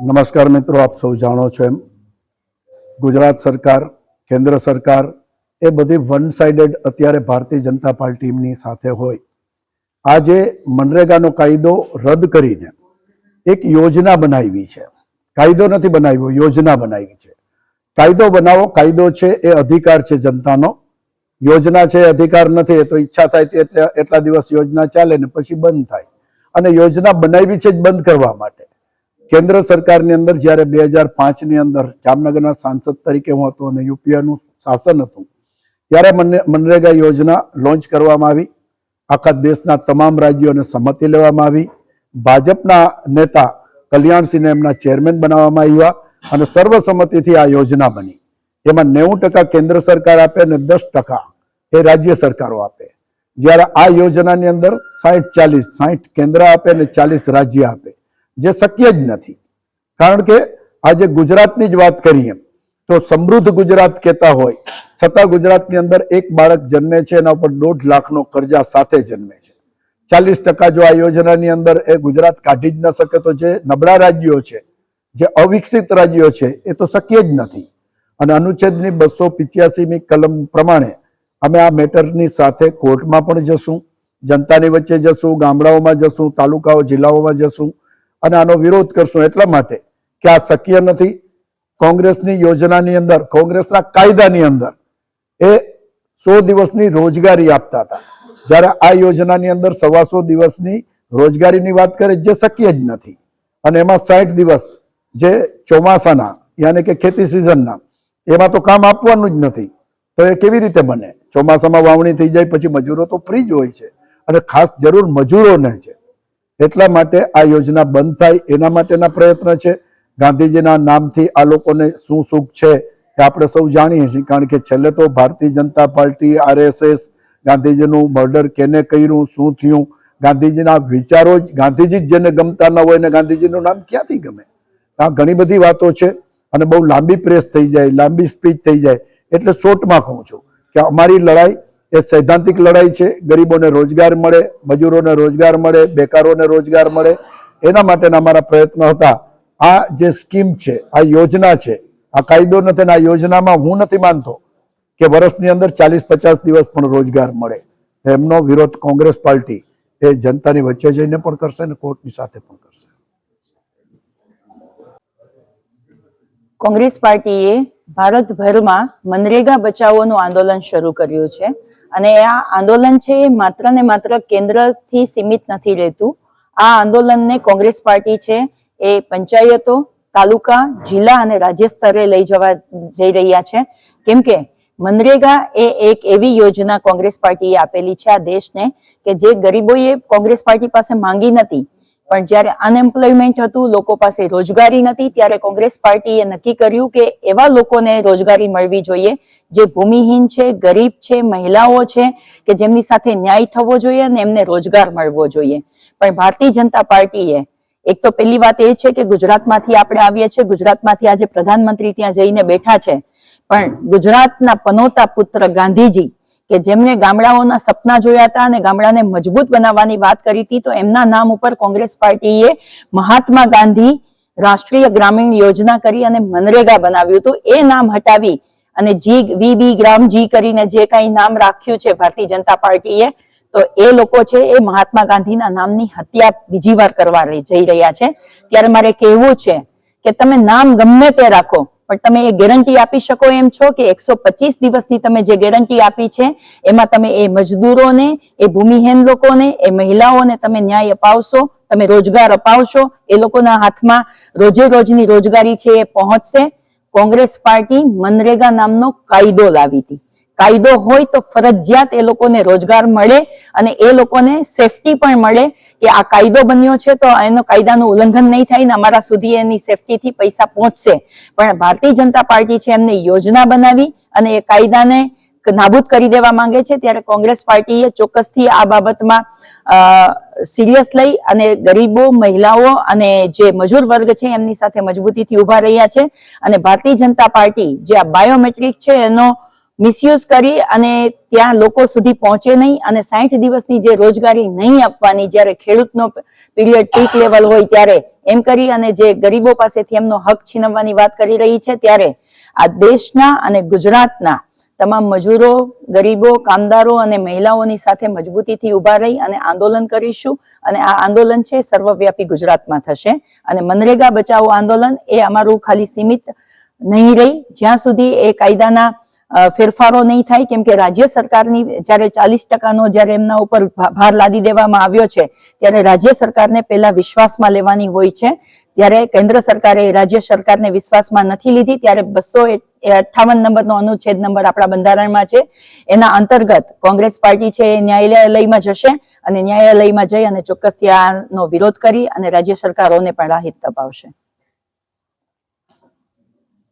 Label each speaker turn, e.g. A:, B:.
A: નમસ્કાર મિત્રો, આપ સૌ જાણો છો એમ. ગુજરાત સરકાર, કેન્દ્ર સરકાર એ બધી વન સાઇડેડ અત્યારે ભારતીય જનતા પાર્ટીની સાથે હોય. આજે મનરેગાનો કાયદો રદ કરીને એક યોજના બનાવી છે. કાયદો નથી બનાવ્યો, યોજના બનાવી છે. કાયદો બનાવો, કાયદો છે એ અધિકાર છે જનતાનો. યોજના છે અધિકાર નથી, એ તો ઈચ્છા થાય તે એટલા દિવસ યોજના ચાલે ને પછી બંધ થાય. અને યોજના બનાવી છે જ બંધ કરવા માટે. કેન્દ્ર સરકારની અંદર જ્યારે બે હજાર પાંચની અંદર જામનગરના સાંસદ તરીકે હું હતો અને યુપીએનું શાસન હતું, ત્યારે મને મનરેગા યોજના લોન્ચ કરવામાં આવી. આખા દેશના તમામ રાજ્યોને સંમતિ લેવામાં આવી. ભાજપના નેતા કલ્યાણસિંહને એમના ચેરમેન બનાવવામાં આવ્યા અને સર્વસંમતિથી આ યોજના બની. એમાં નેવું ટકા કેન્દ્ર સરકાર આપે અને દસ ટકા એ રાજ્ય સરકારો આપે. જ્યારે આ યોજનાની અંદર સાઠ ચાલીસ સાહીઠ કેન્દ્ર આપે અને ચાલીસ રાજ્ય આપે. જે શક્ય જ નથી. કારણ કે આજે ગુજરાતની જ વાત કરીએ, તો સમૃદ્ધ ગુજરાત કહેતા હોય, છતાં ગુજરાતની અંદર એક બાળક જન્મે છે, એના ઉપર દોઢ લાખનો કરજા સાથે જન્મે છે. ચાલીસ ટકા જો આ યોજનાની અંદર એ ગુજરાત કાઢી જ ન શકે, તો જે નબળા રાજ્યો છે, જે અવિકસિત રાજ્યો છે, એ તો શક્ય જ નથી. અને અનુચ્છેદની બસો પિચ્યાસીમી કલમ પ્રમાણે અમે આ મેટરની સાથે કોર્ટમાં પણ જશું, જનતાની વચ્ચે જશું, ગામડાઓમાં જશું, તાલુકાઓ, જિલ્લાઓમાં જશું અને આનો વિરોધ કરશું એટલા માટે કે આ શક્ય નથી. કોંગ્રેસની યોજનાની અંદર, કોંગ્રેસના કાયદાની અંદર એ સો દિવસની રોજગારી આપતા હતા. જ્યારે આ યોજનાની અંદર સવાસો દિવસની રોજગારીની વાત કરે જે શક્ય જ નથી. અને એમાં સાઠ દિવસ જે ચોમાસાના, યાની કે ખેતી સિઝનના, એમાં તો કામ આપવાનું જ નથી. તો એ કેવી રીતે બને? ચોમાસામાં વાવણી થઈ જાય, પછી મજૂરો તો ફ્રી જ હોય છે. અને ખાસ જરૂર મજૂરોને છે. એટલા માટે આ યોજના બંધ થાય એના માટેના પ્રયત્ન છે. ગાંધીજીના નામથી આ લોકોને શું સુખ છે એ આપણે સૌ જાણીએ છીએ, કારણ કે છેલ્લે તો ભારતીય જનતા પાર્ટી આરએસએસ ગાંધીજીનું મર્ડર કેને કર્યું, શું થયું? ગાંધીજીના વિચારો જ, ગાંધીજી જ જેને ગમતા ન હોય ને ગાંધીજીનું નામ ક્યાંથી ગમે? આ ઘણી બધી વાતો છે અને બહુ લાંબી પ્રેસ થઈ જાય, લાંબી સ્પીચ થઈ જાય. એટલે શોર્ટમાં કહું છું કે અમારી લડાઈ એ સૈદ્ધાંતિક લડાઈ છે. ગરીબોને રોજગાર મળે, મજૂરોને રોજગાર મળે, બેકારોને રોજગાર મળે. એના માટેના અમારા પ્રયત્નો હતા. આ જે સ્કીમ છે, આ યોજના છે, આ કાયદો નથી આ યોજનામાં હું નથી માનતો કે વર્ષની અંદર ચાલીસ પચાસ દિવસ પણ રોજગાર મળે. એમનો વિરોધ કોંગ્રેસ પાર્ટી એ જનતાની વચ્ચે જઈને પણ કરશે અને કોર્ટની સાથે પણ કરશે.
B: કોંગ્રેસ પાર્ટીએ ભારતભરમાં મનરેગા બચાવોનું આંદોલન શરૂ કર્યું છે. અને આ આંદોલન છે એ માત્ર ને માત્ર કેન્દ્રથી સીમિત નથી રહેતું. આ આંદોલનને કોંગ્રેસ પાર્ટી છે એ પંચાયતો, તાલુકા, જિલ્લા અને રાજ્ય સ્તરે લઈ જવા જઈ રહ્યા છે. કેમ કે મનરેગા એ એક એવી યોજના કોંગ્રેસ પાર્ટીએ આપેલી છે આ દેશને કે જે ગરીબોએ કોંગ્રેસ પાર્ટી પાસે માંગી નથી. પણ જ્યારે અનએમ્પ્લોયમેન્ટ હતું, લોકો પાસે રોજગારી નથી ત્યારે કોંગ્રેસ પાર્ટીએ નક્કી કર્યું કે એવા લોકોને રોજગારી મળવી જોઈએ જે ભૂમિહીન છે, ગરીબ છે, મહિલાઓ છે, કે જેમની સાથે ન્યાય થવો જોઈએ અને એમને રોજગાર મળવો જોઈએ. પણ ભારતીય જનતા પાર્ટીએ, એક તો પહેલી વાત એ છે કે ગુજરાતમાંથી આપણે આવીએ છીએ, ગુજરાતમાંથી આજે પ્રધાનમંત્રી ત્યાં જઈને બેઠા છે. પણ ગુજરાતના પનોતા પુત્ર ગાંધીજી કે જેમને ગામડાઓના સપના જોયા હતા અને ગામડાને મજબૂત બનાવવાની વાત કરી હતી, તો એમના નામ ઉપર કોંગ્રેસ પાર્ટીએ મહાત્મા ગાંધી રાષ્ટ્રીય ગ્રામીણ યોજના કરી અને મનરેગા બનાવ્યું હતું. એ નામ હટાવી અને જી વીબી ગ્રામ જી કરીને જે કઈ નામ રાખ્યું છે ભારતીય જનતા પાર્ટીએ, તો એ લોકો છે એ મહાત્મા ગાંધીના નામની હત્યા બીજી વાર કરવા જઈ રહ્યા છે. ત્યારે મારે કહેવું છે કે તમે નામ ગમે તે રાખો પણ તમે એ ગેરંટી આપી શકો એમ છો કે એકસો પચીસ દિવસની તમે જે ગેરંટી આપી છે, એમાં તમે એ મજદૂરોને, એ ભૂમિહીન લોકોને, એ મહિલાઓને તમે ન્યાય અપાવશો, તમે રોજગાર અપાવશો, એ લોકોના હાથમાં રોજે રોજની રોજગારી છે એ પહોંચશે. કોંગ્રેસ પાર્ટી મનરેગા નામનો કાયદો લાવી હતી. કાયદો હોય તો ફરજિયાત એ લોકોને રોજગાર મળે અને એ લોકોને સેફટી પણ મળે કે આ કાયદો બન્યો છે તો એનો કાયદાનું ઉલ્લંઘન નહીં થાય ને અમારા સુધી એની સેફટીથી પૈસા પહોંચશે. પણ ભારતીય જનતા પાર્ટી છે એમને યોજના બનાવી અને એ કાયદાને નાબૂદ કરી દેવા માંગે છે ત્યારે કોંગ્રેસ પાર્ટીએ ચોક્કસથી આ બાબતમાં સિરિયસ લઈ અને ગરીબો, મહિલાઓ અને જે મજૂર વર્ગ છે એમની સાથે મજબૂતીથી ઊભા રહ્યા છે. અને ભારતીય જનતા પાર્ટી જે આ બાયોમેટ્રિક છે એનો મિસયુઝ કરી અને ત્યાં લોકો સુધી પહોંચે નહીં અને સાઠ દિવસની જે રોજગારી નહીં આપવાની જ્યારે ખેડૂતનો પીરિયડ પીક લેવલ હોય ત્યારે એમ કરી અને જે ગરીબો પાસેથી એમનો હક છીનવવાની વાત કરી રહી છે ત્યારે આ દેશના અને ગુજરાતના તમામ મજૂરો, ગરીબો, કામદારો અને મહિલાઓની સાથે મજબૂતીથી ઊભા રહી અને આંદોલન કરીશું અને આ આંદોલન છે સર્વવ્યાપી ગુજરાતમાં થશે અને મનરેગા બચાવો આંદોલન એ અમારું ખાલી સીમિત નહીં રહી. જ્યાં સુધી એ કાયદાના ફેરફારો નહીં થાય, કેમ કે રાજ્ય સરકારની જ્યારે ચાલીસ ટકાનો જ્યારે એમના ઉપર ભાર લાદી દેવામાં આવ્યો છે, ત્યારે રાજ્ય સરકારને પહેલા વિશ્વાસમાં લેવાની હોય છે. ત્યારે કેન્દ્ર સરકારે રાજ્ય સરકારને વિશ્વાસમાં નથી લીધી, ત્યારે બસો અઠાવન નંબરનો અનુચ્છેદ નંબર આપણા બંધારણમાં છે. એના અંતર્ગત કોંગ્રેસ પાર્ટી છે એ ન્યાયાલયમાં જશે અને ન્યાયાલયમાં જઈ અને ચોક્કસથી આનો વિરોધ કરી અને રાજ્ય સરકારોને પણ રાહત અપાવશે.